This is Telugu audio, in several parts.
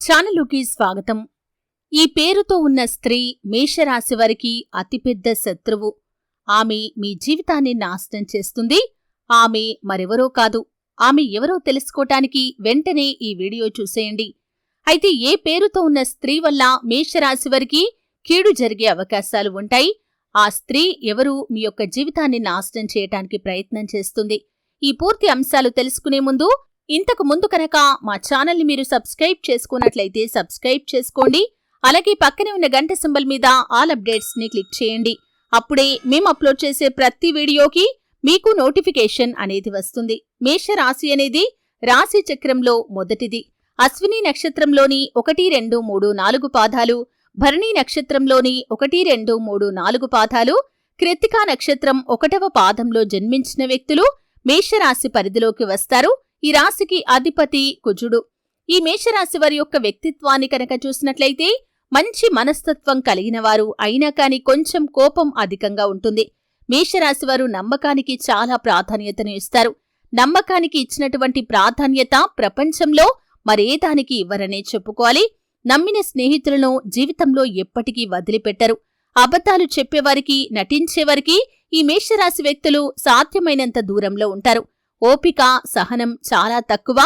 ఛానలుకి స్వాగతం. ఈ పేరుతో ఉన్న స్త్రీ మేషరాశి వారికి అతిపెద్ద శత్రువు. ఆమె మీ జీవితాన్ని నాశనం చేస్తుంది. ఆమె మరెవరో కాదు. ఆమె ఎవరో తెలుసుకోటానికి వెంటనే ఈ వీడియో చూసేయండి. అయితే ఏ పేరుతో ఉన్న స్త్రీ వల్ల మేషరాశి వారికి కీడు జరిగే అవకాశాలు ఉంటాయి? ఆ స్త్రీ ఎవరు? మీ యొక్క జీవితాన్ని నాశనం చేయటానికి ప్రయత్నం చేస్తుంది. ఈ పూర్తి అంశాలు తెలుసుకునే ముందు ఇంతకు ముందు కనుక మా ఛానల్ని మీరు సబ్స్క్రైబ్ చేసుకున్నట్లయితే సబ్స్క్రైబ్ చేసుకోండి. అలాగే పక్కనే ఉన్న గంట సింబల్ మీద ఆల్ అప్డేట్స్ని క్లిక్ చేయండి. అప్పుడే మేము అప్లోడ్ చేసే ప్రతి వీడియోకి మీకు నోటిఫికేషన్ అనేది వస్తుంది. మేష రాశి అనేది రాశి చక్రంలో మొదటిది. అశ్విని నక్షత్రంలోని ఒకటి రెండు మూడు నాలుగు పాదాలు భరణి నక్షత్రంలోని ఒకటి రెండు మూడు నాలుగు పాదాలు కృత్తికా నక్షత్రం ఒకటవ పాదంలో జన్మించిన వ్యక్తులు మేషరాశి పరిధిలోకి వస్తారు. ఈ రాశికి అధిపతి కుజుడు. ఈ మేషరాశి వారి యొక్క వ్యక్తిత్వాన్ని కనుక చూసినట్లయితే మంచి మనస్తత్వం కలిగిన వారు అయినా కాని కొంచెం కోపం అధికంగా ఉంటుంది. మేషరాశి వారు నమ్మకానికి చాలా ప్రాధాన్యతను ఇస్తారు. నమ్మకానికి ఇచ్చినటువంటి ప్రాధాన్యత ప్రపంచంలో మరేదానికి ఇవ్వరనే చెప్పుకోవాలి. నమ్మిన స్నేహితులను జీవితంలో ఎప్పటికీ వదిలిపెట్టరు. అబద్ధాలు చెప్పేవారికి నటించేవారికి ఈ మేషరాశి వ్యక్తులు సాధ్యమైనంత దూరంలో ఉంటారు. ఓపిక సహనం చాలా తక్కువ.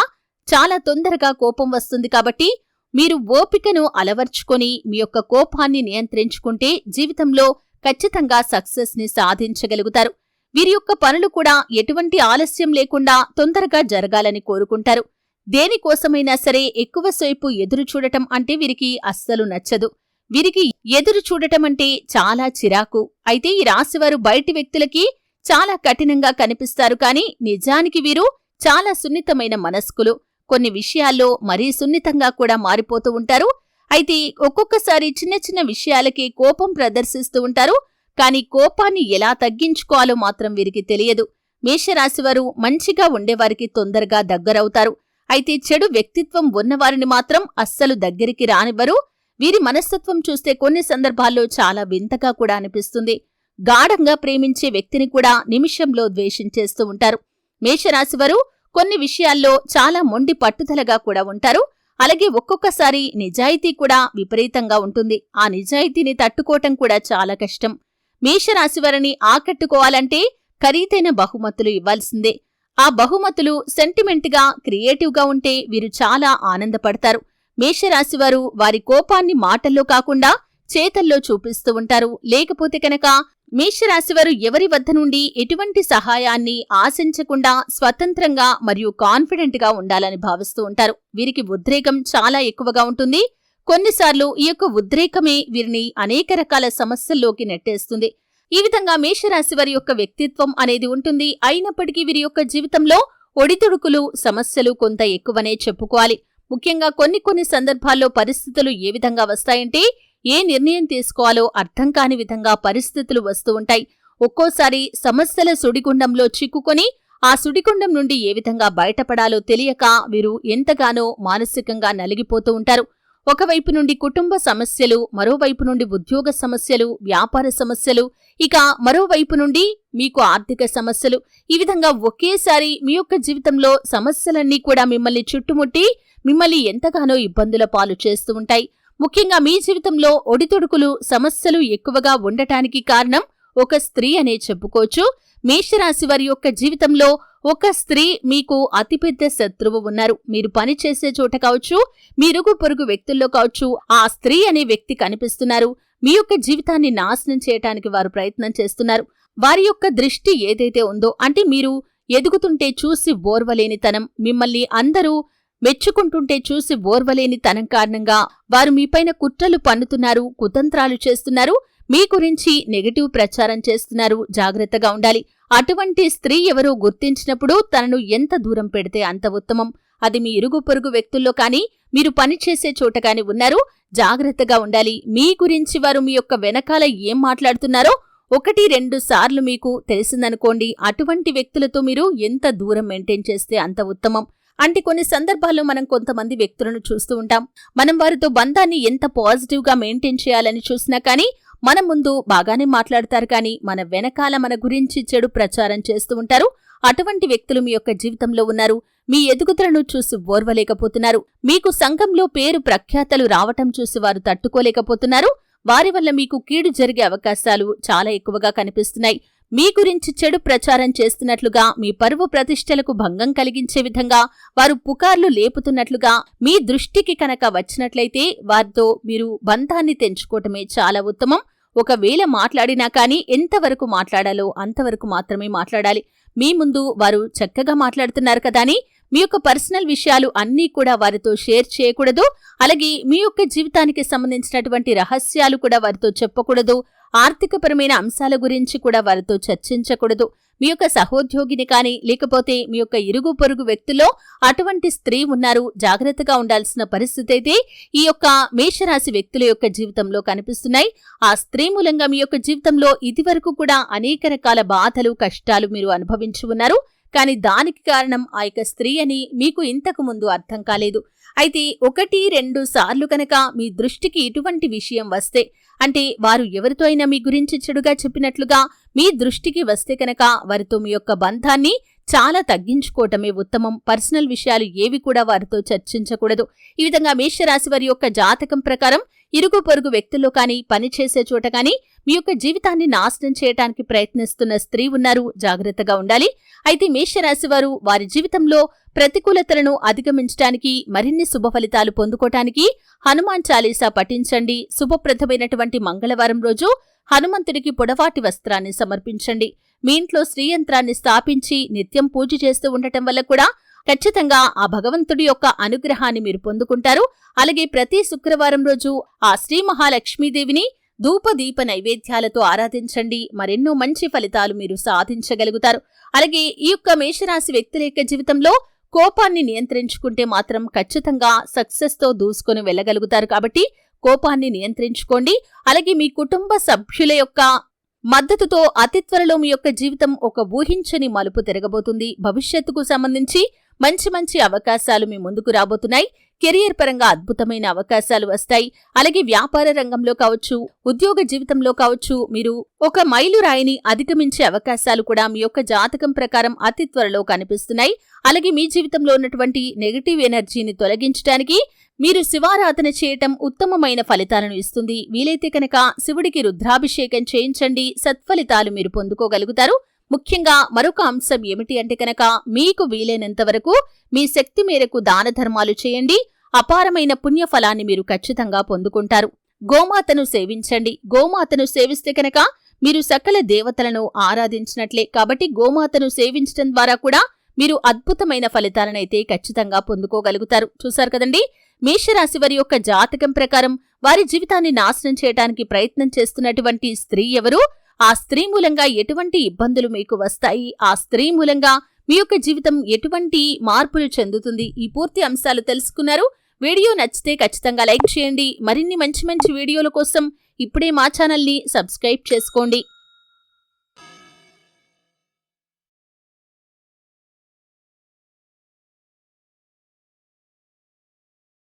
చాలా తొందరగా కోపం వస్తుంది కాబట్టి మీరు ఓపికను అలవర్చుకొని మీ యొక్క కోపాన్ని నియంత్రించుకుంటే జీవితంలో ఖచ్చితంగా సక్సెస్ని సాధించగలుగుతారు. వీరి యొక్క పనులు కూడా ఎటువంటి ఆలస్యం లేకుండా తొందరగా జరగాలని కోరుకుంటారు. దేనికోసమైనా సరే ఎక్కువసేపు ఎదురు చూడటం అంటే వీరికి అస్సలు నచ్చదు. వీరికి ఎదురు చూడటం అంటే చాలా చిరాకు. అయితే ఈ రాశివారు బయటి వ్యక్తులకి చాలా కఠినంగా కనిపిస్తారు కానీ నిజానికి వీరు చాలా సున్నితమైన మనస్కులు. కొన్ని విషయాల్లో మరీ సున్నితంగా కూడా మారిపోతూ ఉంటారు. అయితే ఒక్కొక్కసారి చిన్న చిన్న విషయాలకి కోపం ప్రదర్శిస్తూ ఉంటారు. కానీ కోపాన్ని ఎలా తగ్గించుకోవాలో మాత్రం వీరికి తెలియదు. మేషరాశివారు మంచిగా ఉండేవారికి తొందరగా దగ్గరవుతారు. అయితే చెడు వ్యక్తిత్వం ఉన్నవారిని మాత్రం అస్సలు దగ్గరికి రానివ్వరు. వీరి మనస్తత్వం చూస్తే కొన్ని సందర్భాల్లో చాలా వింతగా కూడా అనిపిస్తుంది. గాఢంగా ప్రేమించే వ్యక్తిని కూడా నిమిషంలో ద్వేషించేస్తూ ఉంటారు. మేషరాశివారు కొన్ని విషయాల్లో చాలా మొండి పట్టుదలగా కూడా ఉంటారు. అలాగే ఒక్కొక్కసారి నిజాయితీ కూడా విపరీతంగా ఉంటుంది. ఆ నిజాయితీని తట్టుకోవటం కూడా చాలా కష్టం. మేషరాశివారిని ఆకట్టుకోవాలంటే ఖరీదైన బహుమతులు ఇవ్వాల్సిందే. ఆ బహుమతులు సెంటిమెంట్గా క్రియేటివ్గా ఉంటే వీరు చాలా ఆనందపడతారు. మేషరాశివారు వారి కోపాన్ని మాటల్లో కాకుండా చేతల్లో చూపిస్తూ ఉంటారు. లేకపోతే కనుక మేషరాశివారు ఎవరి వద్ద నుండి ఎటువంటి సహాయాన్ని ఆశించకుండా స్వతంత్రంగా మరియు కాన్ఫిడెంట్గా ఉండాలని భావిస్తూ ఉంటారు. వీరికి ఉద్రేకం చాలా ఎక్కువగా ఉంటుంది. కొన్నిసార్లు ఈ యొక్క ఉద్రేకమే వీరిని అనేక రకాల సమస్యల్లోకి నెట్టేస్తుంది. ఈ విధంగా మేషరాశి వారి యొక్క వ్యక్తిత్వం అనేది ఉంటుంది. అయినప్పటికీ వీరి యొక్క జీవితంలో ఒడిదుడుకులు సమస్యలు కొంత ఎక్కువనే చెప్పుకోవాలి. ముఖ్యంగా కొన్ని కొన్ని సందర్భాల్లో పరిస్థితులు ఏ విధంగా వస్తాయంటే ఏ నిర్ణయం తీసుకోవాలో అర్థం కాని విధంగా పరిస్థితులు వస్తూ ఉంటాయి. ఒక్కోసారి సమస్యల సుడిగుండంలో చిక్కుకొని ఆ సుడిగుండం నుండి ఏ విధంగా బయటపడాలో తెలియక వీరు ఎంతగానో మానసికంగా నలిగిపోతూ ఉంటారు. ఒకవైపు నుండి కుటుంబ సమస్యలు మరోవైపు నుండి ఉద్యోగ సమస్యలు వ్యాపార సమస్యలు ఇక మరోవైపు నుండి మీకు ఆర్థిక సమస్యలు. ఈ విధంగా ఒకేసారి మీ యొక్క జీవితంలో సమస్యలన్నీ కూడా మిమ్మల్ని చుట్టుముట్టి మిమ్మల్ని ఎంతగానో ఇబ్బందుల పాలు చేస్తూ ఉంటాయి. ముఖ్యంగా మీ జీవితంలో ఒడితొడుకులు సమస్యలు ఎక్కువగా ఉండటానికి కారణం ఒక స్త్రీ అనే చెప్పుకోవచ్చు. మేషరాశి వారి యొక్క జీవితంలో ఒక స్త్రీ మీకు అతిపెద్ద శత్రువు ఉన్నారు. మీరు పని చేసే చోట కావచ్చు మీరుగు పొరుగు వ్యక్తుల్లో కావచ్చు ఆ స్త్రీ అనే వ్యక్తి కనిపిస్తున్నారు. మీ యొక్క జీవితాన్ని నాశనం చేయటానికి వారు ప్రయత్నం చేస్తున్నారు. వారి యొక్క దృష్టి ఏదైతే ఉందో అంటే మీరు ఎదుగుతుంటే చూసి ఓర్వలేనితనం మిమ్మల్ని అందరూ మెచ్చుకుంటుంటే చూసి ఓర్వలేని తనం కారణంగా వారు మీపైన కుట్రలు పన్నుతున్నారు కుతంత్రాలు చేస్తున్నారు. మీ గురించి నెగటివ్ ప్రచారం చేస్తున్నారు. జాగ్రత్తగా ఉండాలి. అటువంటి స్త్రీ ఎవరో గుర్తించినప్పుడు తనను ఎంత దూరం పెడితే అంత ఉత్తమం. అది మీ ఇరుగు పొరుగు వ్యక్తుల్లో కానీ మీరు పనిచేసే చోట కాని ఉన్నారు. జాగ్రత్తగా ఉండాలి. మీ గురించి వారు మీ యొక్క వెనకాల ఏం మాట్లాడుతున్నారో ఒకటి రెండు సార్లు మీకు తెలిసిందనుకోండి. అటువంటి వ్యక్తులతో మీరు ఎంత దూరం మెయింటైన్ చేస్తే అంత ఉత్తమం. అంటే కొన్ని సందర్భాల్లో మనం కొంతమంది వ్యక్తులను చూస్తూ ఉంటాం. మనం వారితో బంధాన్ని ఎంత పాజిటివ్గా మెయింటైన్ చేయాలని చూసినా కానీ మన ముందు బాగానే మాట్లాడతారు కానీ మన వెనకాల మన గురించి చెడు ప్రచారం చేస్తూ ఉంటారు. అటువంటి వ్యక్తులు మీ యొక్క జీవితంలో ఉన్నారు. మీ ఎదుగుదలను చూసి ఓర్వలేకపోతున్నారు. మీకు సంఘంలో పేరు ప్రఖ్యాతలు రావటం చూసి వారు తట్టుకోలేకపోతున్నారు. వారి వల్ల మీకు కీడు జరిగే అవకాశాలు చాలా ఎక్కువగా కనిపిస్తున్నాయి. మీ గురించి చెడు ప్రచారం చేస్తున్నట్లుగా మీ పరువు ప్రతిష్టలకు భంగం కలిగించే విధంగా వారు పుకార్లు లేపుతున్నట్లుగా మీ దృష్టికి కనుక వచ్చినట్లయితే వారితో మీరు బంధాన్ని తెంచుకోవటమే చాలా ఉత్తమం. ఒకవేళ మాట్లాడినా కానీ ఎంతవరకు మాట్లాడాలో అంతవరకు మాత్రమే మాట్లాడాలి. మీ ముందు వారు చక్కగా మాట్లాడుతున్నారు కదా అని మీ యొక్క పర్సనల్ విషయాలు అన్నీ కూడా వారితో షేర్ చేయకూడదు. అలాగే మీ యొక్క జీవితానికి సంబంధించినటువంటి రహస్యాలు కూడా వారితో చెప్పకూడదు. ఆర్థికపరమైన అంశాల గురించి కూడా వారితో చర్చించకూడదు. మీ యొక్క సహోద్యోగిని కానీ లేకపోతే మీ యొక్క ఇరుగు పొరుగు వ్యక్తుల్లో అటువంటి స్త్రీ ఉన్నారు జాగ్రత్తగా ఉండాల్సిన పరిస్థితి అయితే ఈ యొక్క మేషరాశి వ్యక్తుల యొక్క జీవితంలో కనిపిస్తున్నాయి. ఆ స్త్రీ మూలంగా మీ యొక్క జీవితంలో ఇదివరకు కూడా అనేక రకాల బాధలు కష్టాలు మీరు అనుభవించి ఉన్నారు. కానీ దానికి కారణం ఆ యొక్క స్త్రీ అని మీకు ఇంతకు ముందు అర్థం కాలేదు. అయితే ఒకటి రెండు సార్లు కనుక మీ దృష్టికి ఇటువంటి విషయం వస్తే అంటే వారు ఎవరితో అయినా మీ గురించి చెడుగా చెప్పినట్లుగా మీ దృష్టికి వస్తే కనుక వారితో మీ యొక్క బంధాన్ని చాలా తగ్గించుకోవటమే ఉత్తమం. పర్సనల్ విషయాలు ఏవి కూడా వారితో చర్చించకూడదు. ఈ విధంగా మేషరాశి వారి యొక్క జాతకం ప్రకారం ఇరుగు పొరుగు వ్యక్తుల్లో కానీ పనిచేసే చోట కానీ మీ యొక్క జీవితాన్ని నాశనం చేయటానికి ప్రయత్నిస్తున్న స్త్రీ ఉన్నారు. జాగ్రత్తగా ఉండాలి. అయితే మేషరాశి వారు వారి జీవితంలో ప్రతికూలతలను అధిగమించడానికి మరిన్ని శుభ ఫలితాలు పొందుకోటానికి హనుమాన్ చాలీసా పఠించండి. శుభప్రదమైనటువంటి మంగళవారం రోజు హనుమంతుడికి పొడవాటి వస్త్రాన్ని సమర్పించండి. మీ ఇంట్లో శ్రీయంత్రాన్ని స్థాపించి నిత్యం పూజ చేస్తూ ఉండటం వల్ల కూడా ఖచ్చితంగా ఆ భగవంతుడి యొక్క అనుగ్రహాన్ని మీరు పొందుకుంటారు. అలాగే ప్రతి శుక్రవారం రోజు ఆ శ్రీ మహాలక్ష్మీదేవిని ధూపదీప నైవేద్యాలతో ఆరాధించండి. మరెన్నో మంచి ఫలితాలు మీరు సాధించగలుగుతారు. అలాగే ఈ యొక్క మేషరాశి వ్యక్తుల యొక్క జీవితంలో కోపాన్ని నియంత్రించుకుంటే మాత్రం ఖచ్చితంగా సక్సెస్తో దూసుకొని వెళ్ళగలుగుతారు కాబట్టి కోపాన్ని నియంత్రించుకోండి. అలాగే మీ కుటుంబ సభ్యుల యొక్క మద్దతుతో అతి త్వరలో మీ యొక్క జీవితం ఒక ఊహించని మలుపు తిరగబోతుంది. భవిష్యత్తుకు సంబంధించి మంచి మంచి అవకాశాలు మీ ముందుకు రాబోతున్నాయి. కెరియర్ పరంగా అద్భుతమైన అవకాశాలు వస్తాయి. అలాగే వ్యాపార రంగంలో కావచ్చు ఉద్యోగ జీవితంలో కావచ్చు మీరు ఒక మైలురాయిని అధిగమించే అవకాశాలు కూడా మీ యొక్క జాతకం ప్రకారం అతి త్వరలో కనిపిస్తున్నాయి. అలాగే మీ జీవితంలో ఉన్నటువంటి నెగటివ్ ఎనర్జీని తొలగించడానికి మీరు శివారాధన చేయటం ఉత్తమమైన ఫలితాలను ఇస్తుంది. వీలైతే కనుక శివుడికి రుద్రాభిషేకం చేయించండి. సత్ఫలితాలు మీరు పొందుకోగలుగుతారు. ముఖ్యంగా మరొక అంశం ఏమిటి అంటే కనుక మీకు వీలైనంత వరకు మీ శక్తి మేరకు దాన ధర్మాలు చేయండి. అపారమైన పుణ్యఫలాన్ని మీరు ఖచ్చితంగా పొందుకుంటారు. గోమాతను సేవించండి. గోమాతను సేవిస్తే కనుక మీరు సకల దేవతలను ఆరాధించినట్లే. కాబట్టి గోమాతను సేవించడం ద్వారా కూడా మీరు అద్భుతమైన ఫలితాలనైతే ఖచ్చితంగా పొందుకోగలుగుతారు. చూశారు కదండి? మేషరాశి వారి యొక్క జాతకం ప్రకారం వారి జీవితాన్ని నాశనం చేయడానికి ప్రయత్నం చేస్తున్నటువంటి స్త్రీ ఎవరు? ఆ స్త్రీ మూలంగా ఎటువంటి ఇబ్బందులు మీకు వస్తాయి? ఆ స్త్రీ మూలంగా మీ యొక్క జీవితం ఎటువంటి మార్పులు చెందుతుంది? ఈ పూర్తి అంశాలు తెలుసుకున్నారు. వీడియో నచ్చితే ఖచ్చితంగా లైక్ చేయండి. మరిన్ని మంచి మంచి వీడియోల కోసం ఇప్పుడే మా ఛానల్ని సబ్స్క్రైబ్ చేసుకోండి.